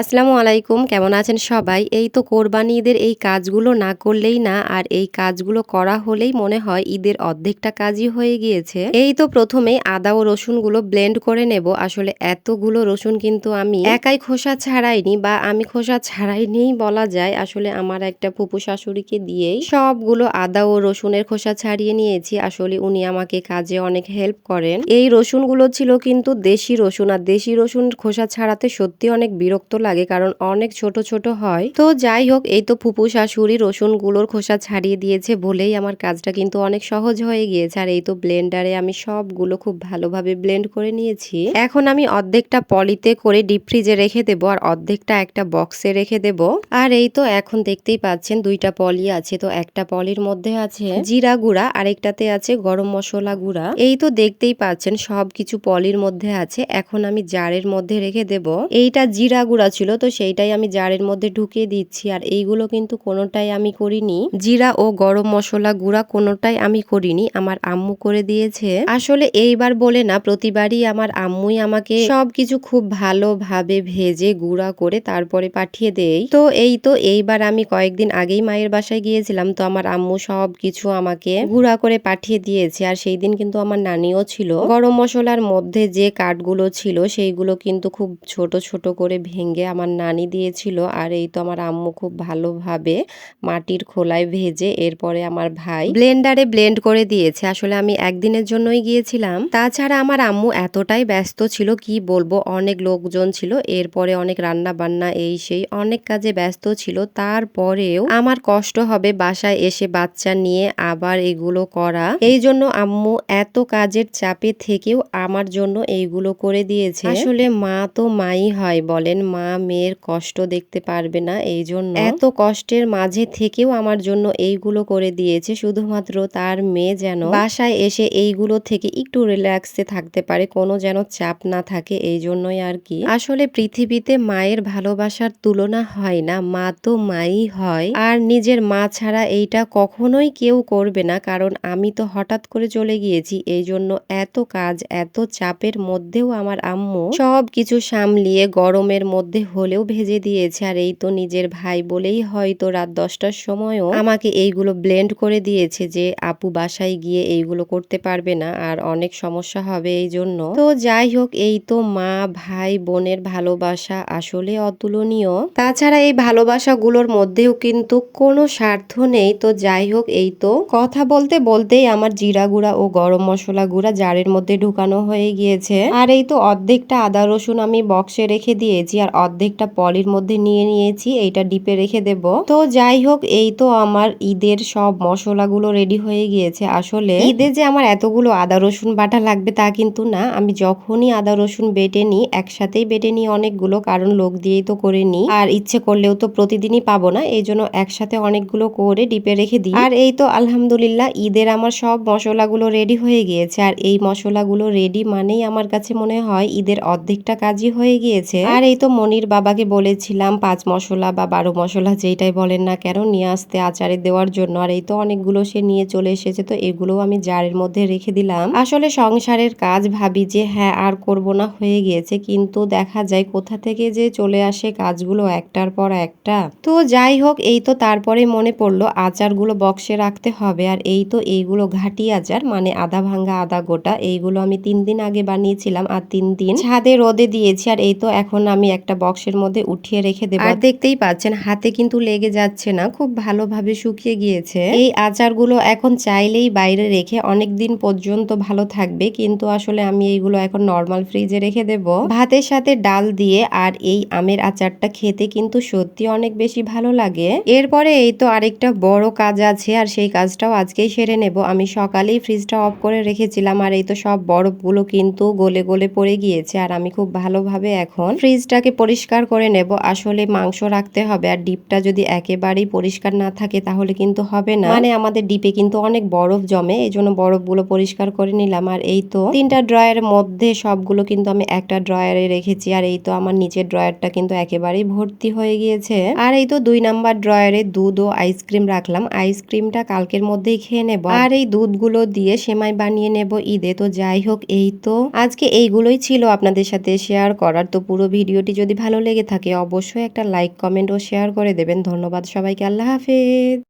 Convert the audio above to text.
আসসালামু আলাইকুম, কেমন আছেন সবাই? এই তো কোরবানি ঈদের এই কাজগুলো না করলেই না, আর এই কাজগুলো করা হলেই মনে হয় ঈদের অর্ধেকটা কাজই হয়ে গিয়েছে। এই তো প্রথমে আদা ও রসুনগুলো ব্লেন্ড করে নেব। আসলে এতগুলো রসুন কিন্তু আমি একাই খোসা ছাড়াইনি বা আমি খোসা ছাড়াইনি বলা যায়। আসলে আমার একটা ফুপু শাশুড়িকে দিয়েই সবগুলো আদা ও রসুনের খোসা ছাড়িয়ে নিয়েছি। আসলে উনি আমাকে কাজে অনেক হেল্প করেন। এই রসুনগুলো ছিল কিন্তু দেশি রসুন, আর দেশি রসুন খোসা ছাড়াতে সত্যি অনেক বিরক্ত লাগে, কারণ অনেক ছোট ছোট হয়। তো যাই হোক, এই তো ফুপু শাশুড়ি রসুনগুলোর খোসা ছাড়িয়ে দিয়েছে বলেই আমার কাজটা কিন্তু অনেক সহজ হয়ে গিয়েছে। আর এই তো ব্লেন্ডারে আমি সবগুলো খুব ভালোভাবে ব্লেন্ড করে নিয়েছি। এখন আমি অর্ধেকটা পলিতে করে ডিপ ফ্রিজে রেখে দেবো আর অর্ধেকটা একটা বক্সে রেখে দেব। আর এই তো এখন দেখতেই পাচ্ছেন দুইটা পলি আছে, তো একটা পলির মধ্যে আছে জিরা গুঁড়া, আরেকটাতে আছে গরম মশলা গুঁড়া। এই তো দেখতেই পাচ্ছেন সবকিছু পলির মধ্যে আছে। এখন আমি জারের মধ্যে রেখে দেব। এইটা জিরা গুঁড়া ছিল, তো সেইটাই আমি জারের মধ্যে ঢুকিয়ে দিচ্ছি। আর এইগুলো কিন্তু কোনোটাই আমি করিনি। জিরা ও গরম মশলা গুঁড়া কোনোটাই আমি করিনি, আমার আম্মু করে দিয়েছে। আসলে এইবার বলে না, প্রতিবারই আমার আম্মুই আমাকে সবকিছু খুব ভালোভাবে ভেজে গুঁড়া করে তারপরে পাঠিয়ে দেয়। তো এই তো, এইবার আমি কয়েকদিন আগেই মায়ের বাসায় গিয়েছিলাম, তো আমার আম্মু সব কিছু আমাকে গুঁড়া করে পাঠিয়ে দিয়েছে। আর সেই দিন কিন্তু আমার নানিও ছিল। গরম মশলার মধ্যে যে কাঠগুলো ছিল, সেইগুলো কিন্তু খুব ছোট ছোট করে ভেঙে আমার নানি দিয়েছিল আর এই তো আমার আম্মু খুব ভালোভাবে মাটির খোলায় ভেজে এরপরে আমার ভাই ব্লেন্ডারে ব্লেন্ড করে দিয়েছে। আসলে আমি একদিনের জন্যই গিয়েছিলাম। তাছাড়া আমার আম্মু এতটাই ব্যস্ত ছিল কি বলব? অনেক লোকজন ছিল, এরপরে অনেক রান্না বান্না এই সেই অনেক কাজে ব্যস্ত ছিল। তারপরেও আমার কষ্ট হবে বাসায় এসে বাচ্চা নিয়ে আবার এগুলো করা। এই জন্য আম্মু এত কাজের চাপে থেকেও আমার জন্য এইগুলো করে দিয়েছে। আসলে মা তো মাই হয় বলেন। মা মেয়ের কষ্ট দেখতে পারবে না এই জন্য এত কষ্টের মাঝে থেকেও আমার জন্য এইগুলো করে দিয়েছে। শুধুমাত্র তার মেয়ে যেন বাসায় এসে এইগুলো থেকে একটু রিল্যাক্সে থাকতে পারে, কোনো যেন চাপ না থাকে এই জন্যই আর কি। আসলে পৃথিবীতে মায়ের ভালোবাসার তুলনা হয় না, মা তো মাই হয়। আর নিজের মা ছাড়া এইটা কখনোই কেউ করবে না, কারণ আমি তো হঠাৎ করে চলে গিয়েছি এই জন্য এত কাজ, এত চাপের মধ্যেও আমার আম্মু সব কিছু সামলিয়ে গরমের মধ্যে হলেও ভেজে দিয়েছে। আর এই তো নিজের ভাই বলেই হয়তো রাত দশটার সময়ও আমাকে এইগুলো ব্লেন্ড করে দিয়েছে যে, আপু বাসায় গিয়ে এইগুলো করতে পারবে না, আর অনেক সমস্যা হবে এই জন্য। তো যাই হোক, এই তো মা, ভাই, বোনের ভালোবাসা আসলে অতুলনীয়। তাছাড়া এই ভালোবাসাগুলোর মধ্যেও কিন্তু কোনো স্বার্থ নেই। তো যাই হোক, এই তো কথা বলতে বলতেই আমার জিরা গুঁড়া ও গরম মশলা গুঁড়া জারের মধ্যে ঢুকানো হয়ে গিয়েছে। আর এই তো অর্ধেকটা আদা রসুন আমি বক্সে রেখে দিয়েছি। আর অর্ধেকটা পলির মধ্যে নিয়ে নিয়েছি, এইটা ডিপে রেখে দেব। তো যাই হোক, এই তো আমার ঈদের সব মশলাগুলো রেডি হয়ে গিয়েছে। আসলে ঈদে যে আমার এতগুলো আদা, রসুন বাটা লাগবে তা কিন্তু না। আমি যখনই আদা, রসুন বেটে নিই, একসাথেই বেটে নিই অনেকগুলো, কারণ লোক দিয়েই তো করে নিই। আর ইচ্ছে করলেও তো প্রতিদিনই পাবো না, এই জন্য একসাথে অনেকগুলো করে ডিপে রেখে দিই। আর এই তো আলহামদুলিল্লাহ, ঈদের আমার সব মশলাগুলো রেডি হয়ে গিয়েছে। আর এই মশলাগুলো রেডি মানেই আমার কাছে মনে হয় ঈদের অর্ধেকটা কাজই হয়ে গিয়েছে। আর এই তো মনির বাবাকে বলেছিলাম, পাঁচ মশলা বা বারো মশলা যেটাই বলেন না কেন, নিয়ে আসতে আচারে দেওয়ার জন্য। আর এই তো অনেকগুলো সে নিয়ে চলে এসেছে, তো এগুলো আমি জারের মধ্যে রেখে দিলাম। আসলে সংসারের কাজ ভাবি যে হ্যাঁ আর করব না, হয়ে গিয়েছে। কিন্তু দেখা যায় কোথা থেকে যে চলে আসে কাজগুলো একটার পর একটা। তো যাই হোক, এই তো তারপরে মনে পড়ল, আচারগুলো বক্সে রাখতে হবে। আর এই তো এইগুলো ঘাটি আচার মানে আধা ভাঙ্গা আধা গোটা, এইগুলো আমি তিন দিন আগে বানিয়েছিলাম। আর তিন দিন ছাদে রোদে দিয়েছি। আর এই তো এখন আমি একটা বক্সের মধ্যে উঠিয়ে রেখে দেবো আর দেখতেই পাচ্ছেন, হাতে কিন্তু লেগে যাচ্ছে না, খুব ভালোভাবে শুকিয়ে গিয়েছে। এই আচারগুলো এখন চাইলেই বাইরে রেখে অনেক দিন পর্যন্ত ভালো থাকবে, কিন্তু আসলে আমি এইগুলো এখন নর্মাল ফ্রিজে রেখে দেব। ভাতের সাথে ডাল দিয়ে আর এই আমের আচারটা খেতে কিন্তু সত্যি অনেক বেশি ভালো লাগে। এরপরে এই তো আরেকটা বড় কাজ আছে, আর সেই কাজটাও আজকেই সেরে নেব। আমি সকালেই ফ্রিজটা অফ করে রেখেছিলাম, আর এই তো সব বরফগুলো কিন্তু গলে গলে পড়ে গিয়েছে, আর আমি খুব ভালোভাবে এখন ফ্রিজটাকে পরিষ্কার করে নেব। আসলে মাংস রাখতে হবে আর ডিপটা যদি একেবারেই পরিষ্কার না থাকে তাহলে কিন্তু হবে না। মানে আমাদের ডিপে কিন্তু অনেক বরফ জমে এই জন্য বরফগুলো পরিষ্কার করে নিলাম। আর এই তো তিনটা ড্রয়ারের মধ্যে সবগুলো কিন্তু আমি একটা ড্রয়ারে রেখেছি। আর এই তো আমার নিচের ড্রয়ারটা কিন্তু একেবারেই ভর্তি হয়ে গিয়েছে। আর এই তো দুই নাম্বার ড্রয়ারে দুধ ও আইসক্রিম রাখলাম। আইসক্রিমটা কালকের মধ্যেই খেয়ে নেব। আর এই দুধগুলো দিয়ে সেমাই বানিয়ে নেব ঈদে। তো যাই হোক, এই তো আজকে এইগুলোই ছিল আপনাদের সাথে শেয়ার করার। তো পুরো ভিডিওটি যদি ভালো লেগে থাকে, অবশ্যই একটা লাইক কমেন্ট ও শেয়ার করে দেবেন। ধন্যবাদ সবাইকে, আল্লাহ হাফেজ।